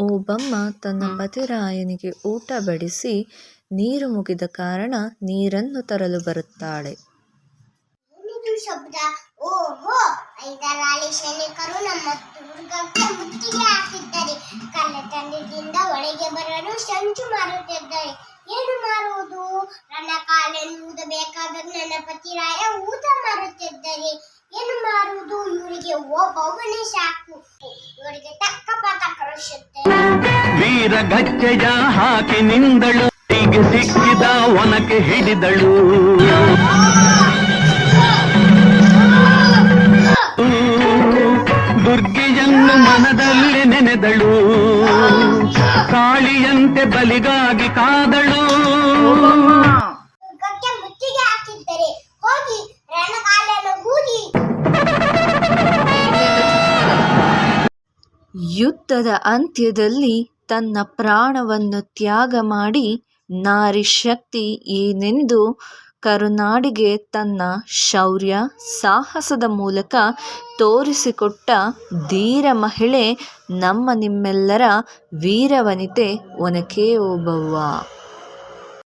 ಓಬಮ್ಮ ತನ್ನ ಪತಿರಾಯನಿಗೆ ಊಟ ಬಡಿಸಿ ನೀರು ಮುಗಿದ ಕಾರಣ ನೀರನ್ನು ತರಲು ಬರುತ್ತಾಳೆ. ಶಬ್ದ. ಓಹೋ ಐದರಾಳಿ ಸೈನಿಕರು ನಮ್ಮ ದುರ್ಗಕ್ಕೆ ಮುತ್ತಿಗೆ ಹಾಕಿದ್ದಾರೆ. ಕಳ್ಳತನದಿಂದ ಒಳಗೆ ಬರಲು ಸಂಚು ಮಾರುತ್ತಿದ್ದಾರೆ. ಏನು ಮಾಡುವುದು ನನ್ನ ಕಾಲನ್ನು ಊದಬೇಕಾದ ನನ್ನ ಪತಿರಾಯ ಊಟ ಮಾರುತ್ತಿದ್ದಾರೆ. ಏನು ಮಾರುವುದು? ಇವರಿಗೆ ಓ ಪಾಠ ಕಳಿಸುತ್ತೇನೆ ವೀರ ಗಚ್ಚೆಯ ಹಾಕಿ ನಿಂದಳು. ಹೀಗೆ ಸಿಕ್ಕಿದ ಒನಕೆ ಹಿಡಿದಳು. ದುರ್ಗೆಯನ್ನು ಮನದಲ್ಲಿ ನೆನೆದಳು. ಕಾಳಿಯಂತೆ ಬಲಿಗಾಗಿ ಕಾದಳು. ಯುದ್ಧದ ಅಂತ್ಯದಲ್ಲಿ ತನ್ನ ಪ್ರಾಣವನ್ನು ತ್ಯಾಗ ಮಾಡಿ ನಾರಿ ಶಕ್ತಿ ಏನೆಂದು ಕರುನಾಡಿಗೆ ತನ್ನ ಶೌರ್ಯ ಸಾಹಸದ ಮೂಲಕ ತೋರಿಸಿಕೊಟ್ಟ ಧೀರ ಮಹಿಳೆ ನಮ್ಮ ನಿಮ್ಮೆಲ್ಲರ ವೀರವನಿತೆ ಒನಕೆ ಓಬವ್ವ.